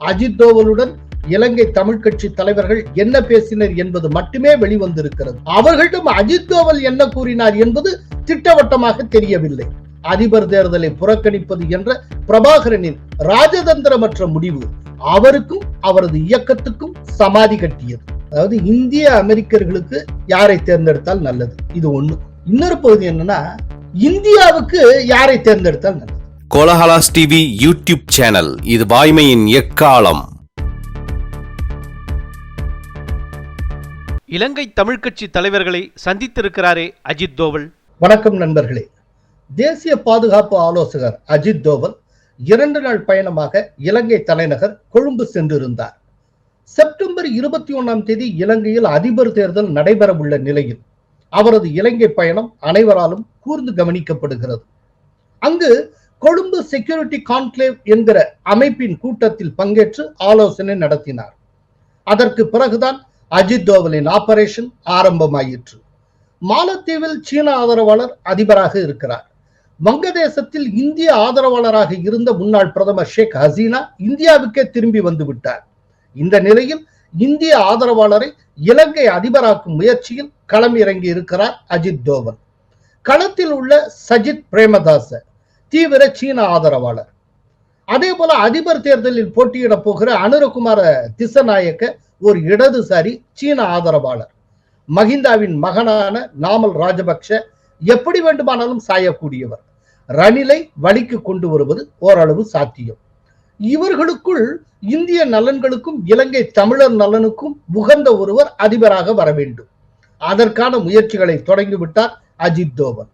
அஜித் தோவலுடன் இலங்கை தமிழ் கட்சி தலைவர்கள் என்ன பேசினர் என்பது மட்டுமே வெளிவந்திருக்கிறது. அவர்களிடம் அஜித் தோவல் என்ன கூறினார் என்பது திட்டவட்டமாக தெரியவில்லை. அதிபர் தேர்தலை புறக்கணிப்பது என்ற பிரபாகரனின் ராஜதந்திரமற்ற முடிவு அவருக்கும் அவரது இயக்கத்துக்கும் சமாதி கட்டியது. அதாவது இந்திய அமெரிக்கர்களுக்கு யாரை தேர்ந்தெடுத்தால் நல்லது? இது ஒண்ணு. இன்னொரு பகுதி என்னன்னா இந்தியாவுக்கு யாரை தேர்ந்தெடுத்தால் நல்லது? கோலஹலாஸ் டிவி யூடியூப் சேனல் இது வாய்மையின் எக்காலம். இலங்கை தமிழ் கட்சி தலைவர்களை சந்தித்திருக்கிறாரே அஜித் தோவல். வணக்கம் நண்பர்களே. தேசிய பாதுகாப்பு ஆலோசகர் அஜித் தோவல் இரண்டு நாள் பயணமாக இலங்கை தலைநகர் கொழும்பு சென்றிருந்தார். செப்டம்பர் இருபத்தி ஒன்னாம் தேதி இலங்கையில் அதிபர் தேர்தல் நடைபெறவுள்ள நிலையில் அவரது இலங்கை பயணம் அனைவராலும் கூர்ந்து கவனிக்கப்படுகிறது. அங்கு கொழும்பு செக்யூரிட்டி கான்க்ளேவ் என்கிற அமைப்பின் கூட்டத்தில் பங்கேற்று ஆலோசனை நடத்தினார். அதற்கு பிறகுதான் அஜித் தோவலின் ஆபரேஷன் ஆரம்பமாயிற்று. மாலத்தீவில் சீன ஆதரவாளர் அதிபராக இருக்கிறார். வங்கதேசத்தில் இந்திய ஆதரவாளராக இருந்த முன்னாள் பிரதமர் ஷேக் ஹசீனா இந்தியாவுக்கே திரும்பி வந்து விட்டார் இந்த நிலையில் இந்திய ஆதரவாளரை இலங்கை அதிபராக்கும் முயற்சியில் களம் இறங்கி இருக்கிறார் அஜித் தோவல். களத்தில் உள்ள சஜித் பிரேமதாச தீவிர சீன ஆதரவாளர். அதே போல அதிபர் தேர்தலில் போட்டியிட போகிற அனுரகுமார திசநாயக்க ஒரு இடதுசாரி சீன ஆதரவாளர். மஹிந்தாவின் மகனான நாமல் ராஜபக்ஷ எப்படி வேண்டுமானாலும் சாயக்கூடியவர். ரணிலை வழிக்கு கொண்டு வருவது ஓரளவு சாத்தியம். இவர்களுக்குள் இந்திய நலன்களுக்கும் இலங்கை தமிழர் நலனுக்கும் உகந்த ஒருவர் அதிபராக வர வேண்டும் அதற்கான முயற்சிகளை தொடங்கிவிட்டார் அஜித் தோவன்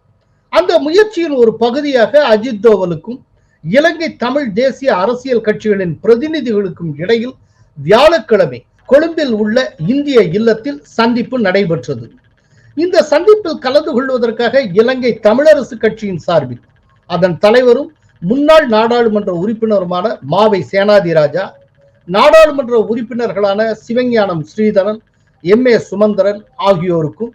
அந்த முயற்சியின் ஒரு பகுதியாக அஜித் தோவலுக்கும் இலங்கை தமிழ் தேசிய அரசியல் கட்சிகளின் பிரதிநிதிகளுக்கும் இடையில் வியாழக்கிழமை கொழும்பில் உள்ள இந்திய இல்லத்தில் சந்திப்பு நடைபெற்றது. இந்த சந்திப்பில் கலந்து கொள்வதற்காக இலங்கை தமிழரசு கட்சியின் சார்பில் அதன் தலைவரும் முன்னாள் நாடாளுமன்ற உறுப்பினருமான மாவை சேனாதிராஜா நாடாளுமன்ற உறுப்பினர்களான சிவஞானம் ஸ்ரீதரன் எம் ஏ சுமந்திரன் ஆகியோருக்கும்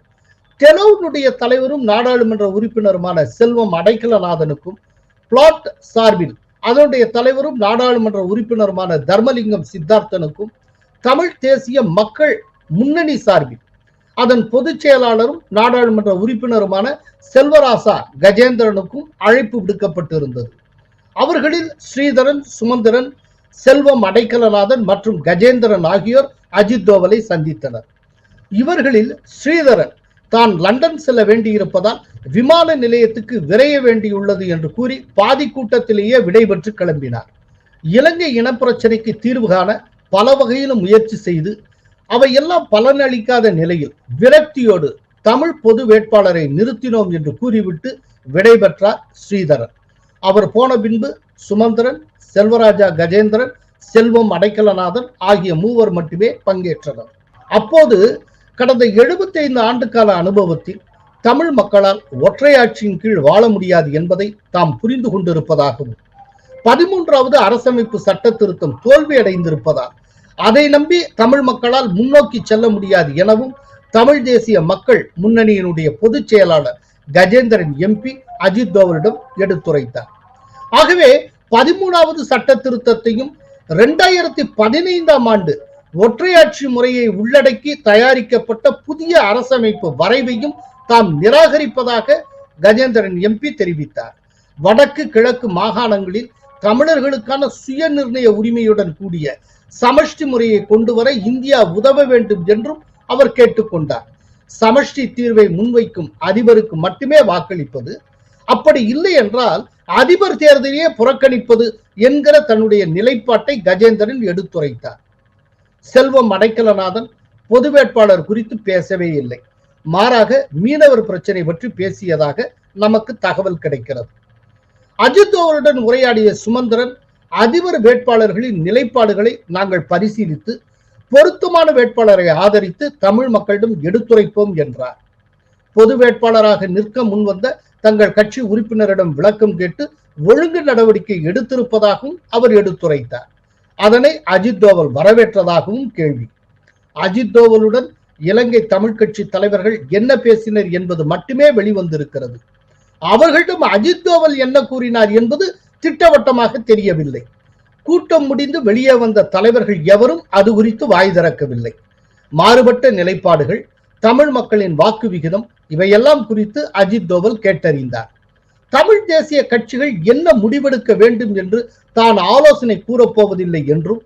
டெலோனுடைய தலைவரும் நாடாளுமன்ற உறுப்பினருமான செல்வம் அடைக்கலநாதனுக்கும் பிளாட் சார்பில் அதனுடைய தலைவரும் நாடாளுமன்ற உறுப்பினருமான தர்மலிங்கம் சித்தார்த்தனுக்கும் தமிழ் தேசிய மக்கள் முன்னணி சார்பில் அதன் பொதுச் செயலாளரும் நாடாளுமன்ற உறுப்பினருமான செல்வராசா கஜேந்திரனுக்கும் அழைப்பு விடுக்கப்பட்டிருந்தது. அவர்களில் ஸ்ரீதரன் சுமந்திரன் செல்வம் அடைக்கலநாதன் மற்றும் கஜேந்திரன் ஆகியோர் அஜித் தோவலை சந்தித்தனர். இவர்களில் ஸ்ரீதரன் தான் லண்டன் செல்ல வேண்டியிருப்பதால் விமான நிலையத்துக்கு விரைய வேண்டியுள்ளது என்று கூறி பாதி கூட்டத்திலேயே விடைபெற்று கிளம்பினார். இலங்கை இனப்பிரச்சனைக்கு தீர்வு காண பல வகையிலும் முயற்சி செய்து அவையெல்லாம் பலனளிக்காத நிலையில் விரக்தியோடு தமிழ் பொது வேட்பாளரை நிறுத்தினோம் என்று கூறிவிட்டு விடைபெற்றார் ஸ்ரீதரன். அவர் போன பின்பு சுமந்திரன் செல்வராஜா கஜேந்திரன் செல்வம் அடைக்கலநாதன் ஆகிய மூவர் மட்டுமே பங்கேற்றனர். அப்போது கடந்த 75 ஆண்டுகால அனுபவத்தில் தமிழ் மக்களால் ஒற்றையாட்சியின் கீழ் வாழ முடியாது என்பதை தாம் புரிந்து கொண்டிருப்பதாகவும் பதிமூன்றாவது அரசமைப்பு சட்ட திருத்தம் தோல்வி அடைந்திருப்பதால் அதை நம்பி தமிழ் மக்களால் முன்னோக்கி செல்ல முடியாது எனவும் தமிழ் தேசிய மக்கள் முன்னணியினுடைய பொதுச் செயலாளர் கஜேந்திரன் எம்பி அஜித் தோவலிடம் எடுத்துரைத்தார். ஆகவே பதிமூணாவது சட்ட திருத்தத்தையும் இரண்டாயிரத்தி பதினைந்தாம் ஆண்டு ஒற்றையாட்சி முறையை உள்ளடக்கி தயாரிக்கப்பட்ட புதிய அரசமைப்பு வரைவையும் தாம் நிராகரிப்பதாக கஜேந்திரன் எம்பி தெரிவித்தார். வடக்கு கிழக்கு மாகாணங்களில் தமிழர்களுக்கான சுய நிர்ணய உரிமையுடன் கூடிய சமஷ்டி முறையை கொண்டு வர இந்தியா உதவ வேண்டும் என்றும் அவர் கேட்டுக்கொண்டார் சமஷ்டி தீர்வை முன்வைக்கும் அதிபருக்கு மட்டுமே வாக்களிப்பது அப்படி இல்லை என்றால் அதிபர் தேர்தலையே புறக்கணிப்பது என்கிற தன்னுடைய நிலைப்பாட்டை கஜேந்திரன் எடுத்துரைத்தார். செல்வம் அடைக்கலநாதன் பொது வேட்பாளர் குறித்து பேசவே இல்லை. மாறாக மீனவர் பிரச்சனை பற்றி பேசியதாக நமக்கு தகவல் கிடைக்கிறது. அஜித் அவருடன் உரையாடிய சுமந்திரன் அதிபர் வேட்பாளர்களின் நிலைப்பாடுகளை நாங்கள் பரிசீலித்து பொருத்தமான வேட்பாளரை ஆதரித்து தமிழ் மக்களிடம் எடுத்துரைப்போம் என்றார். பொது வேட்பாளராக நிற்க முன்வந்த தங்கள் கட்சி உறுப்பினரிடம் விளக்கம் கேட்டு ஒழுங்கு நடவடிக்கை எடுத்திருப்பதாகவும் அவர் எடுத்துரைத்தார். அதனை அஜித் தோவல் வரவேற்றதாகவும் கேள்வி. அஜித் தோவலுடன் இலங்கை தமிழ் கட்சி தலைவர்கள் என்ன பேசினர் என்பது மட்டுமே வெளிவந்திருக்கிறது. அவர்களிடம் அஜித் தோவல் என்ன கூறினார் என்பது திட்டவட்டமாக தெரியவில்லை. கூட்டம் முடிந்து வெளியே வந்த தலைவர்கள் எவரும் அது குறித்து வாய் திறக்கவில்லை. மாறுபட்ட நிலைப்பாடுகள் தமிழ் மக்களின் வாக்கு விகிதம் இவையெல்லாம் குறித்து அஜித் தோவல் கேட்டறிந்தார். தமிழ் தேசிய கட்சிகள் என்ன முடிவெடுக்க வேண்டும் என்று தான் ஆலோசனை கூறப்போவதில்லை என்றும்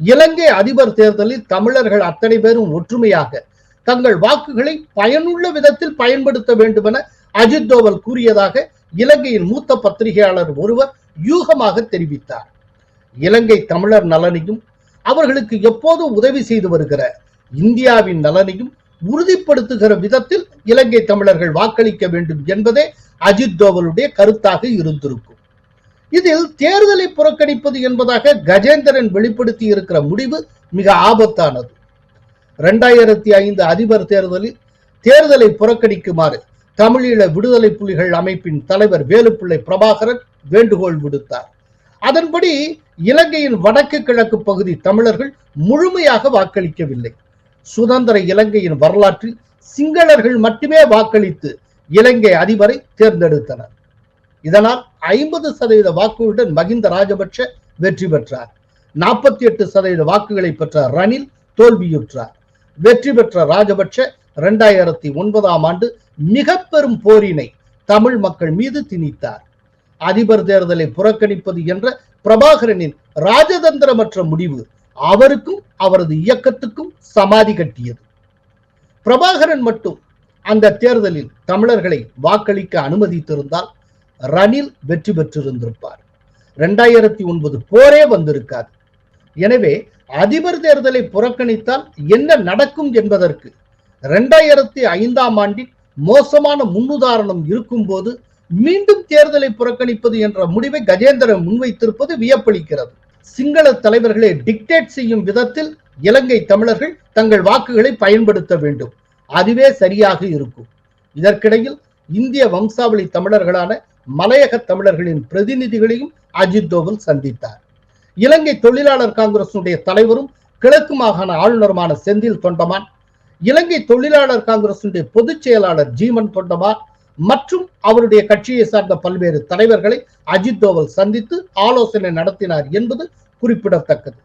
இலங்கை அதிபர் தேர்தலில் தமிழர்கள் அத்தனை பேரும் ஒற்றுமையாக தங்கள் வாக்குகளை பயனுள்ள விதத்தில் பயன்படுத்த வேண்டும் என அஜித் தோவல் கூறியதாக இலங்கையின் மூத்த பத்திரிகையாளர் ஒருவர் யூகமாக தெரிவித்தார். இலங்கை தமிழர் நலனையும் அவர்களுக்கு எப்போதும் உதவி செய்து வருகிற இந்தியாவின் நலனையும் உறுதிப்படுத்துகிற விதத்தில் இலங்கை தமிழர்கள் வாக்களிக்க வேண்டும் என்பதே அஜித் தோவலுடைய கருத்தாக இருந்திருக்கும். இதில் தேர்தலை புறக்கணிப்பது என்பதாக கஜேந்திரன் வெளிப்படுத்தி இருக்கிற முடிவு மிக ஆபத்தானது. இரண்டாயிரத்தி ஐந்து அதிபர் தேர்தலில் தேர்தலை புறக்கணிக்குமாறு தமிழீழ விடுதலை புலிகள் அமைப்பின் தலைவர் வேலுப்பிள்ளை பிரபாகரன் வேண்டுகோள் விடுத்தார். அதன்படி இலங்கையின் வடக்கு கிழக்கு பகுதி தமிழர்கள் முழுமையாக வாக்களிக்கவில்லை. சுதந்திர இலங்கையின் வரலாற்றில் சிங்களர்கள் மட்டுமே வாக்களித்து இலங்கை அதிபரை தேர்ந்தெடுத்தனர். இதனால் ஐம்பது சதவீத வாக்குகளுடன் மகிந்த ராஜபக்ஷ வெற்றி பெற்றார். நாற்பத்தி எட்டு சதவீத வாக்குகளை பெற்ற ரணில் தோல்வியுற்றார். வெற்றி பெற்ற ராஜபக்ஷ இரண்டாயிரத்தி ஒன்பதாம் ஆண்டு மிக பெரும் போரினை தமிழ் மக்கள் மீது திணித்தார். அதிபர் தேர்தலை புறக்கணிப்பது என்ற பிரபாகரனின் ராஜதந்திரமற்ற முடிவு அவருக்கும் அவரது இயக்கத்துக்கும் சமாதி கட்டியது. பிரபாகரன் மட்டும் அந்த தேர்தலில் தமிழர்களை வாக்களிக்க அனுமதித்திருந்தால் ரணில் வெற்றி பெற்றிருந்திருப்பார். இரண்டாயிரத்தி ஒன்பது போரே வந்திருக்காது. எனவே அதிபர் தேர்தலை புறக்கணித்தால் என்ன நடக்கும் என்பதற்கு இரண்டாயிரத்தி ஐந்தாம் ஆண்டில் மோசமான முன்னுதாரணம் இருக்கும் போது மீண்டும் தேர்தலை புறக்கணிப்பது என்ற முடிவை கஜேந்திரன் முன்வைத்திருப்பது வியப்பளிக்கிறது. சிங்கள தலைவர்களை டிக்டேட் செய்யும் விதத்தில் இலங்கை தமிழர்கள் தங்கள் வாக்குகளை பயன்படுத்த வேண்டும். அதுவே சரியாக இருக்கும். இதற்கிடையில் இந்திய வம்சாவளி தமிழர்களான மலையக தமிழர்களின் பிரதிநிதிகளையும் அஜித் தோவல் சந்தித்தார். இலங்கை தொழிலாளர் காங்கிரசுடைய தலைவரும் கிழக்கு மாகாண ஆளுநருமான செந்தில் தொண்டமான் இலங்கை தொழிலாளர் காங்கிரசுடைய பொதுச் செயலாளர் ஜீவன் தொண்டமான் மற்றும் அவருடைய கட்சியை சார்ந்த பல்வேறு தலைவர்களை அஜித் தோவல் சந்தித்து ஆலோசனை நடத்தினார் என்பது குறிப்பிடத்தக்கது.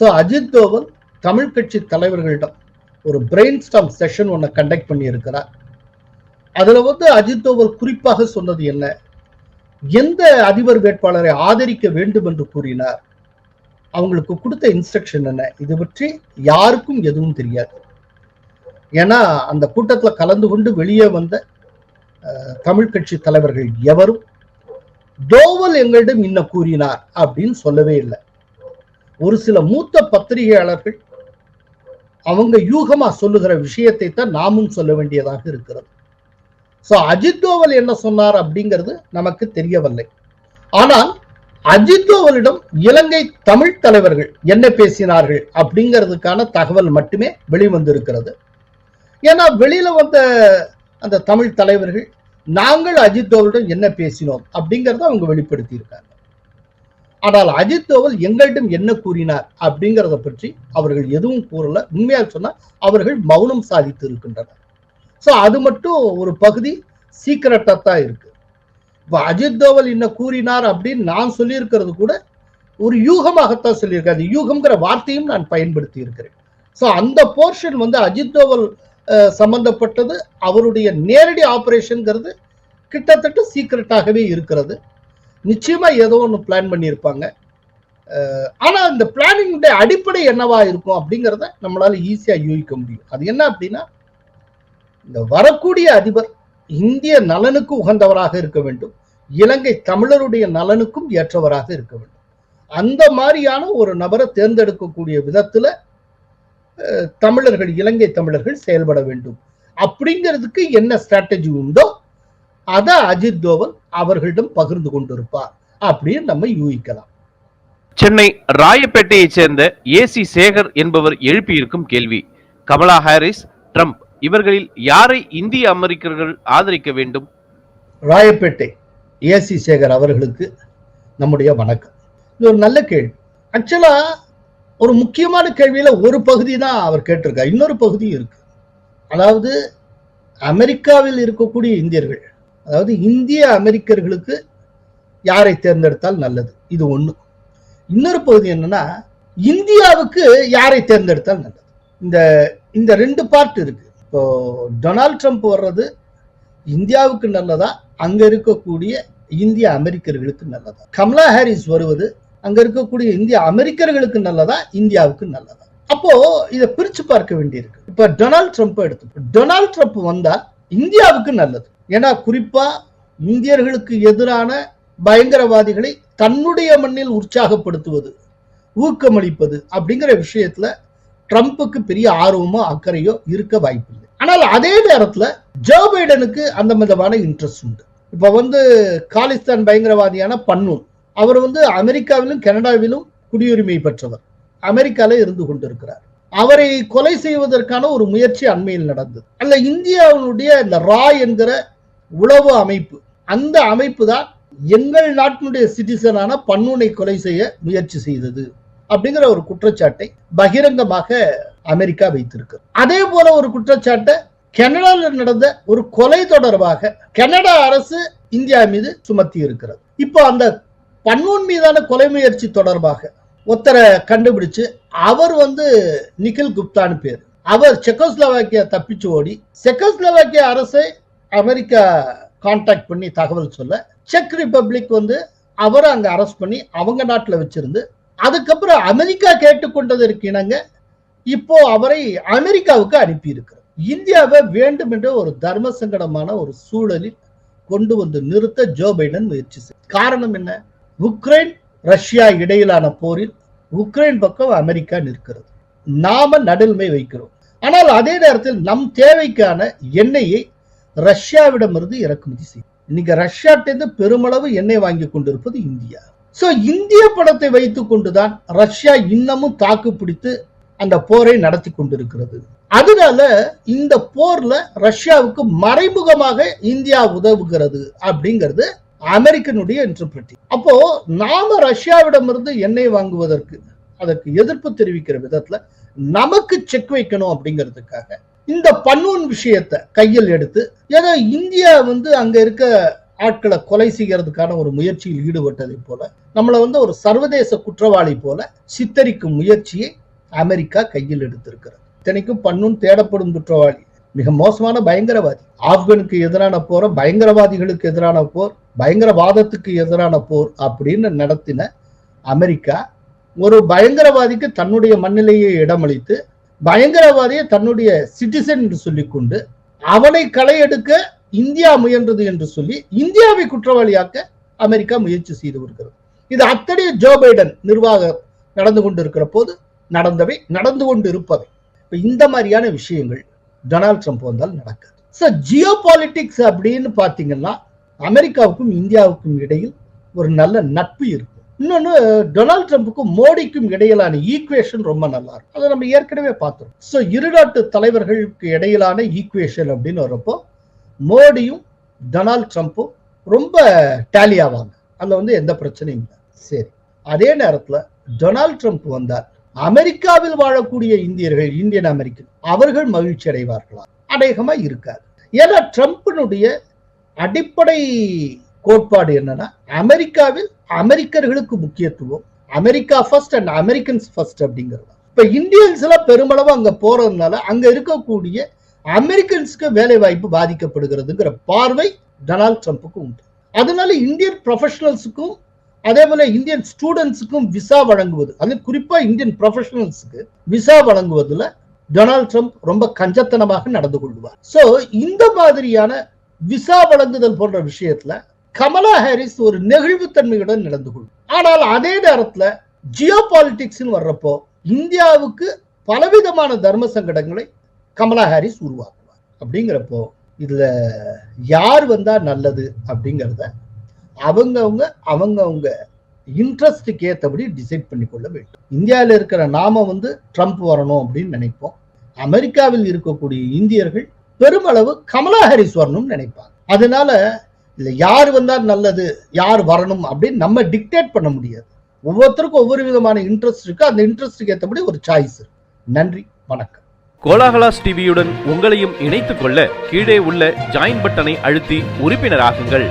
ஸோ அஜித் தோவல் தமிழ் கட்சி தலைவர்களிடம் ஒரு பிரெயின் ஸ்டாம் செஷன் ஒன்று கண்டக்ட் பண்ணி இருக்கிறார் அதுல வந்து அஜித் தோவல் குறிப்பாக சொன்னது என்ன? எந்த அதிபர் வேட்பாளரை ஆதரிக்க வேண்டும் என்று கூறினார்? அவங்களுக்கு கொடுத்த இன்ஸ்ட்ரக்ஷன் என்ன? இது பற்றி யாருக்கும் எதுவும் தெரியாது. ஏன்னா அந்த கூட்டத்தில் கலந்து கொண்டு வெளியே வந்த தமிழ் கட்சி தலைவர்கள் எவரும் தோவல் எங்களிடம் இன்ன கூறினார் அப்படின்னு சொல்லவே இல்லை. ஒரு சில மூத்த பத்திரிகையாளர்கள் அவங்க யூகமா சொல்லுகிற விஷயத்தை தான் நாமும் சொல்ல வேண்டியதாக இருக்கிறது. சோ அஜித் தோவல் என்ன சொன்னார் அப்படிங்கிறது நமக்கு தெரியவில்லை. ஆனால் அஜித் தோவலிடம் இலங்கை தமிழ் தலைவர்கள் என்ன பேசினார்கள் அப்படிங்கிறதுக்கான தகவல் மட்டுமே வெளிவந்திருக்கிறது. ஏன்னா வெளியில வந்த அந்த தமிழ் தலைவர்கள் நாங்கள் அஜித் தோவலிடம் என்ன பேசினோம்? அப்படிங்கறத அவங்க வெளிப்படுத்தி இருக்காங்க ஆனால் அஜித் தோவல் எங்களிடம் என்ன கூறினார் அப்படிங்கறத பற்றி அவர்கள் எதுவும் கூறல. உண்மையாக சொன்னா அவர்கள் மௌனம் சாதித்து இருக்கின்றனர். சோ அது மட்டும் ஒரு பகுதி சீக்கிரட்டாக தான் இருக்கு. இப்போ அஜித் தோவல் என்ன கூறினார் அப்படின்னு நான் சொல்லியிருக்கிறது கூட ஒரு யூகமாகத்தான் சொல்லியிருக்கேன் அது யூகம்ங்கிற வார்த்தையும் நான் பயன்படுத்தி இருக்கிறேன் சோ அந்த போர்ஷன் வந்து அஜித் தோவல் சம்பந்தப்பட்டது. அவருடைய நேரடி ஆபரேஷன்ங்கிறது கிட்டத்தட்ட சீக்ரெட்டாகவே இருக்கிறது. நிச்சயமா ஏதோ ஒன்று பிளான் பண்ணியிருப்பாங்க. அஹ், ஆனா இந்த பிளானிங்குடைய அடிப்படை என்னவா இருக்கும் அப்படிங்கிறத நம்மளால ஈஸியா யூகிக்க முடியும். அது என்ன அப்படின்னா இந்த வரக்கூடிய அதிபர் இந்திய நலனுக்கு உகந்தவராக இருக்க வேண்டும். இலங்கை தமிழருடைய நலனுக்கும் ஏற்றவராக இருக்க வேண்டும். அந்த மாதிரியான ஒரு நபரை தேர்ந்தெடுக்கக்கூடிய விதத்துல தமிழர்கள் இலங்கை தமிழர்கள் செயல்பட வேண்டும். அப்படிங்கிறதுக்கு என்ன ஸ்ட்ராட்டஜி உண்டோ அதை அஜித் தோவல் அவர்களிடம் பகிர்ந்து கொண்டிருப்பார். அப்படின்னு நம்ம யூகிக்கலாம். சென்னை ராயப்பேட்டையைச் சேர்ந்த ஏசி சேகர் என்பவர் எழுப்பியிருக்கும் கேள்வி கமலா ஹாரிஸ் ட்ரம்ப் இவர்களில் யாரை இந்திய அமெரிக்கர்கள் ஆதரிக்க வேண்டும்? ராயப்பேட்டை ஏசி சேகர் அவர்களுக்கு நம்முடைய வணக்கம். இது ஒரு நல்ல கேள்வி. ஆக்சுவலா ஒரு முக்கியமான கேள்வியில ஒரு பகுதி தான் அவர் கேட்டிருக்கார். இன்னொரு பகுதி இருக்கு. அதாவது அமெரிக்காவில் இருக்கக்கூடிய இந்தியர்கள் அதாவது இந்திய அமெரிக்கர்களுக்கு யாரை தேர்ந்தெடுத்தால் நல்லது? இது ஒண்ணு. இன்னொரு பகுதி என்னன்னா இந்தியாவுக்கு யாரை தேர்ந்தெடுத்தால் நல்லது? இந்த இந்த ரெண்டு பார்ட் இருக்கு. இப்போ டொனால்ட் ட்ரம்ப் வர்றது இந்தியாவுக்கு நல்லதா? அங்க இருக்கக்கூடிய இந்திய அமெரிக்கர்களுக்கு நல்லதா? கமலா ஹாரிஸ் வருவது அங்க இருக்கக்கூடிய இந்திய அமெரிக்கர்களுக்கு நல்லதா இந்தியாவுக்கு நல்லதா? அப்போ இதை பிரிச்சு பார்க்க வேண்டியிருக்கு. இப்ப டொனால்ட் ட்ரம்ப் எடுத்து டொனால்ட் ட்ரம்ப் வந்தால் இந்தியாவுக்கு நல்லது. ஏன்னா குறிப்பா இந்தியர்களுக்கு எதிரான பயங்கரவாதிகளை தன்னுடைய மண்ணில் உற்சாகப்படுத்துவது ஊக்கமளிப்பது அப்படிங்கிற விஷயத்துல ட்ரம்ப்புக்கு பெரிய ஆர்வமோ அக்கறையோ இருக்க வாய்ப்பில்லை. ஆனால் அதே நேரத்துல ஜோ பைடனுக்கு அந்த விதமான இன்ட்ரெஸ்ட் உண்டு. இப்ப வந்து காலிஸ்தான் பயங்கரவாதியான பன்னூன் அவர் வந்து அமெரிக்காவிலும் கனடாவிலும் குடியுரிமை பெற்றவர். அமெரிக்கால இருந்து கொண்டிருக்கிறார். அவரை கொலை செய்வதற்கான ஒரு முயற்சி அண்மையில் நடந்தது. அல்ல இந்தியாவினுடைய இந்த ரா என்கிற உளவு அமைப்பு அந்த அமைப்பு தான் எங்கள் நாட்டினுடைய சிட்டிசனான பன்னுனை கொலை செய்ய முயற்சி செய்தது அப்படிங்கிற ஒரு குற்றச்சாட்டை பகிரங்கமாக அமெரிக்கா வைத்திருக்கு. அதே போல ஒரு குற்றச்சாட்டை கனடாவில் நடந்த ஒரு கொலை தொடர்பாக கனடா அரசு இந்தியா மீது சுமத்தி இருக்கிறது இப்போ அந்த பன்னூன் மீதான கொலை முயற்சி தொடர்பாக ஒருத்தரை கண்டுபிடிச்சு அவர் வந்து நிகில் குப்தான்னு பேர். அவர் செக்கோஸ்லோவாக்கியா தப்பிச்சு ஓடி செக்கோஸ்லோவாக்கியா அரசை அமெரிக்கா கான்டாக்ட் பண்ணி தகவல் சொல்ல செக் ரிப்பப்ளிக் வந்து அவரை அங்க அரெஸ்ட் பண்ணி அவங்க நாட்டில் வச்சிருந்து அதுக்கப்புறம் அமெரிக்கா கேட்டுக்கொண்டதற்கு இணங்க இப்போ அவரை அமெரிக்காவுக்கு அனுப்பி இந்தியாவை வேண்டும் என்ற ஒரு தர்ம சங்கடமான ஒரு சூழலில் கொண்டு வந்து நிறுத்த ஜோ பைடன் முயற்சி காரணம் என்ன? உக்ரைன் ரஷ்யா இடையிலான போரில் உக்ரைன் பக்கம் அமெரிக்கா நிற்கிறது. நாம நடுநிலை வைக்கிறோம். ஆனால் அதே நேரத்தில் நம் தேவைக்கான எண்ணெயை ரஷ்யாவிடமிருந்து இறக்குமதி செய்யும். இன்னைக்கு ரஷ்யாட்டிருந்து பெருமளவு எண்ணெய் வாங்கி கொண்டிருப்பது இந்தியா. சோ இந்திய படத்தை வைத்துக் கொண்டுதான் ரஷ்யா இன்னமும் தாக்கு பிடித்து அந்த போரை நடத்தி கொண்டிருக்கிறது. அதனால இந்த போர்ல ரஷ்யாவுக்கு மறைமுகமாக இந்தியா உதவுகிறது அப்படிங்கிறது அமெரிக்கனுடைய இன்டர்பிரிட்டி அப்போ நாம ரஷ்யாவிடமிருந்து எண்ணெய் வாங்குவதற்கு அதற்கு எதிர்ப்பு தெரிவிக்கிற விதத்துல நமக்கு செக் வைக்கணும் அப்படிங்கிறதுக்காக இந்த பன்னூன் விஷயத்தை கையில் எடுத்து ஏதோ இந்தியா வந்து அங்க இருக்க ஆட்களை கொலை செய்யறதுக்கான ஒரு முயற்சியில் ஈடுபட்டதை போல நம்மளை வந்து ஒரு சர்வதேச குற்றவாளி போல சித்தரிக்கும் முயற்சியை அமெரிக்கா கையில் எடுத்திருக்கிறது. இத்தனைக்கும் பன்னூன் தேடப்படும் குற்றவாளி. மிக மோசமான பயங்கரவாதி. ஆப்கனுக்கு எதிரான போர் பயங்கரவாதிகளுக்கு எதிரான போர் பயங்கரவாதத்துக்கு எதிரான போர் அப்படின்னு நடத்தின அமெரிக்கா ஒரு பயங்கரவாதிக்கு தன்னுடைய மண்ணிலேயே இடமளித்து பயங்கரவாதியை தன்னுடைய சிட்டிசன் என்று சொல்லிக்கொண்டு அவனை களையெடுக்க இந்தியா முயன்றது என்று சொல்லி இந்தியாவை குற்றவாளியாக்க அமெரிக்கா முயற்சி செய்து வருகிறது. இது அத்தகைய ஜோ பைடன் நிர்வாகம் நடந்து கொண்டிருக்கிற போது நடந்தவை நடந்து கொண்டு இருப்பவை இப்ப இந்த மாதிரியான விஷயங்கள் டொனால்ட் ட்ரம்ப் வந்தால் நடக்காது. ஸோ ஜியோ பாலிட்டிக்ஸ் அப்படின்னு பார்த்தீங்கன்னா அமெரிக்காவுக்கும் இந்தியாவுக்கும் இடையில் ஒரு நல்ல நட்பு இருக்கும். இன்னொன்று டொனால்ட் ட்ரம்ப்புக்கும் மோடிக்கும் இடையிலான ஈக்குவேஷன் ரொம்ப நல்லா இருக்கும். அதை நம்ம ஏற்கனவே பார்த்தோம் ஸோ இரு நாட்டு தலைவர்களுக்கு இடையிலான ஈக்குவேஷன் அப்படின்னு வரப்போ மோடியும் டொனால்ட் ட்ரம்ப்பும் ரொம்ப டேலி ஆவாங்க. அதில் வந்து எந்த பிரச்சனையும் இல்லை. சரி. அதே நேரத்தில் டொனால்ட் ட்ரம்ப் வந்தால் அமெரிக்காவில் வாழக்கூடிய இந்தியர்கள் இந்தியன் அமெரிக்கன் அவர்கள் மகிழ்ச்சி அடைவார்களா? அநேகமா இருக்காது. ஏன்னா ட்ரம்ப்பினுடைய அடிப்படை கோட்பாடு என்னன்னா அமெரிக்காவில் அமெரிக்கர்களுக்கு முக்கியத்துவம் America first and Americans first அப்படிங்கிறது. இப்ப இந்தியன்ஸ் எல்லாம் பெருமளவு அங்க போறதுனால அங்க இருக்கக்கூடிய அமெரிக்கன்ஸ்க்கு வேலை வாய்ப்பு பாதிக்கப்படுகிறதுங்கிற பார்வை டொனால்ட் ட்ரம்ப்புக்கு உண்டு. அதனால இந்தியன் ப்ரொஃபஷனல்ஸுக்கும் அதே போல இந்தியன் ஸ்டூடெண்ட்ஸுக்கும் விசா வழங்குவது. அது குறிப்பா இந்தியன் ப்ரொஃபஷனல்ஸுக்கு விசா வழங்குவதுல டொனால்ட் ட்ரம்ப் ரொம்ப கஞ்சத்தனமாக நடந்து கொள்வார். சோ இந்த மாதிரியான விசா வழங்குதல் போன்ற விஷயத்துல கமலா ஹாரிஸ் ஒரு நெகிழ்வுத்தன்மையுடன் நடந்து கொள்ளும் ஆனால் அதே நேரத்துல ஜியோ பாலிட்டிக்ஸ் வர்றப்போ இந்தியாவுக்கு பலவிதமான தர்ம சங்கடங்களை கமலா ஹாரிஸ் உருவாக்குவார். அப்படிங்கிறப்போ இதுல யார் வந்தா நல்லது அப்படிங்கிறத அவங்கவுங்க அவங்கவுங்க இன்ட்ரெஸ்டுக்கு ஏற்றபடி டிசைட் பண்ணி கொள்ள வேண்டும். இந்தியாவில் இருக்கிற நாம வந்து ட்ரம்ப் வரணும் அப்படின்னு நினைப்போம். அமெரிக்காவில் இருக்கக்கூடிய இந்தியர்கள் பெருமளவு கமலா ஹாரிஸ் வரணும்னு நினைப்பாங்க. அதனால இல்லை யார் வந்தால் நல்லது யார் வரணும் அப்படின்னு நம்ம டிக்டேட் பண்ண முடியாது. ஒவ்வொருத்தருக்கும் ஒவ்வொரு விதமான இன்ட்ரெஸ்ட் இருக்கு. அந்த இன்ட்ரெஸ்ட்டுக்கு ஏற்றபடி ஒரு சாய்ஸ் இருக்கு. நன்றி வணக்கம். கோலாகலாஸ் டிவியுடன் உங்களையும் இணைத்துக் கொள்ள கீழே உள்ள ஜாயின் பட்டனை அழுத்தி உறுப்பினராகுங்கள்.